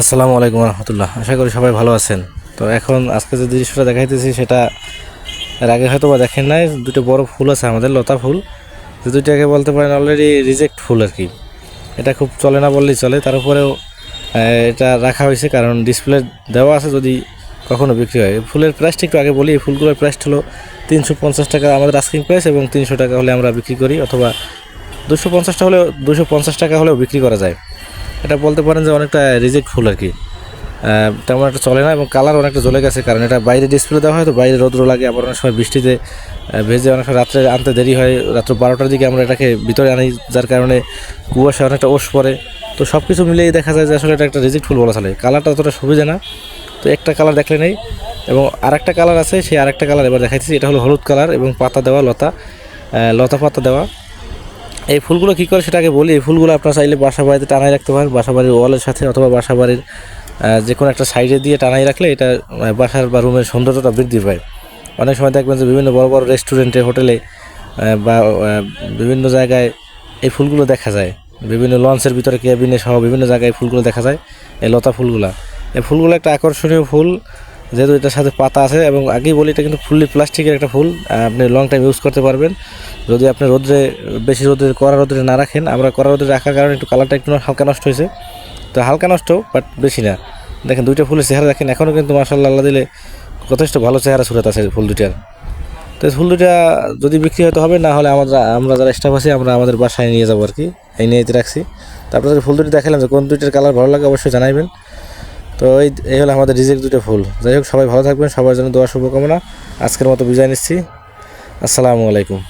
আসসালামু আলাইকুম রহমতুল্লাহ। আশা করি সবাই ভালো আছেন। তো এখন আজকে যে দৃশ্যটা দেখাইতেছি, সেটা এর আগে হয়তো বা দেখেন নাই, দুটো বড় ফুল আছে আমাদের, লতা ফুল। যে দুইটাকে বলতে পারেন অলরেডি রিজেক্ট ফুল আর কি। এটা খুব চলে না বললেই চলে তার উপরেও এটা রাখা হয়েছে, কারণ ডিসপ্লে দেওয়া আছে যদি কখনও বিক্রি হয়। ফুলের প্রাইসটা একটু আগে বলি, এই ফুলগুলোর প্রাইস হলো তিনশো পঞ্চাশ টাকা আমাদের আস্কিং প্রাইস এবং তিনশো টাকা হলে আমরা বিক্রি করি, অথবা দুশো পঞ্চাশটা হলেও, দুশো পঞ্চাশ টাকা হলেও বিক্রি করা যায়। এটা বলতে পারেন যে অনেকটা রিজেক্ট ফুল আর কি। তেমন একটা চলে না এবং কালার অনেকটা জ্বলে গেছে কারণ এটা বাইরে ডিসপ্লে দেওয়া হয় তো বাইরে রৌদ্র লাগে, আবার অনেক সময় বৃষ্টিতে ভেজে অনেক সময় রাত্রে আনতে দেরি হয়। রাত্র বারোটার দিকে আমরা এটাকে ভিতরে আনি, যার কারণে কুয়াশা অনেকটা ওষ পড়ে। তো সব কিছু মিলিয়ে দেখা যায় যে আসলে এটা একটা রিজেক্ট ফুল বলা চলে। কালারটা অতটা সুবিধা না। তো একটা কালার দেখলে নেই এবং আরেকটা কালার আছে, সেই আরেকটা কালার এবার দেখাচ্ছি এটা হলো হলুদ কালার এবং পাতা দেওয়া লতা লতা পাতা দেওয়া। এই ফুলগুলো কী করে সেটাকে বলি? এই ফুলগুলো আপনারা চাইলে বাসা বাড়িতে টানাই রাখতে পারেন, বাসা বাড়ির ওয়ালের সাথে অথবা বাসা বাড়ির যে কোনো একটা সাইডে দিয়ে টানাই রাখলে এটা বাসার বা রুমের সৌন্দর্যটা বৃদ্ধি পায়। অনেক সময় দেখবেন যে বিভিন্ন বড় বড় রেস্টুরেন্টে হোটেলে বা বিভিন্ন জায়গায় এই ফুলগুলো দেখা যায়। বিভিন্ন লঞ্চের ভিতরে কেবিনে সহ বিভিন্ন জায়গায় ফুলগুলো দেখা যায়, এই লতা ফুলগুলা। এই ফুলগুলো একটা আকর্ষণীয় ফুল। যেহেতু এটার সাথে পাতা আছে এবং আগেই বলি এটা কিন্তু ফুললি প্লাস্টিকের একটা ফুল, আপনি লং টাইম ইউজ করতে পারবেন। যদি আপনি রোদ্রে, বেশি রোদ্রে, কড়া রোদ্রে না রাখেন, আমরা কড়া রোদ্রে রাখার কারণে একটু কালারটা একটু হালকা নষ্ট হয়েছে। তো হালকা নষ্ট বাট বেশি না। দেখেন, দুইটা ফুলের চেহারা দেখেন এখনও কিন্তু মাসাল্লাহ আল্লাহ দিলে যথেষ্ট ভালো চেহারা সুরত আছে ফুল দুইটার। তো ফুল দুইটা যদি বিক্রি হতে হবে, না হলে আমরা আমরা যারা স্টাফ আছি, আমরা আমাদের বাসায় নিয়ে যাব আর কি। এই নিয়ে রাখছি। তারপরে ফুল দুটি দেখালাম যে কোন দুইটার কালার ভালো লাগে অবশ্যই জানাইবেন। তো এই এই হলো আমাদের রিজেক্ট দুটো ফুল। যাই হোক, সবাই ভালো থাকবেন, সবার জন্য দোয়া, শুভকামনা। আজকের মতো বিদায় নিচ্ছি। আসসালামু আলাইকুম।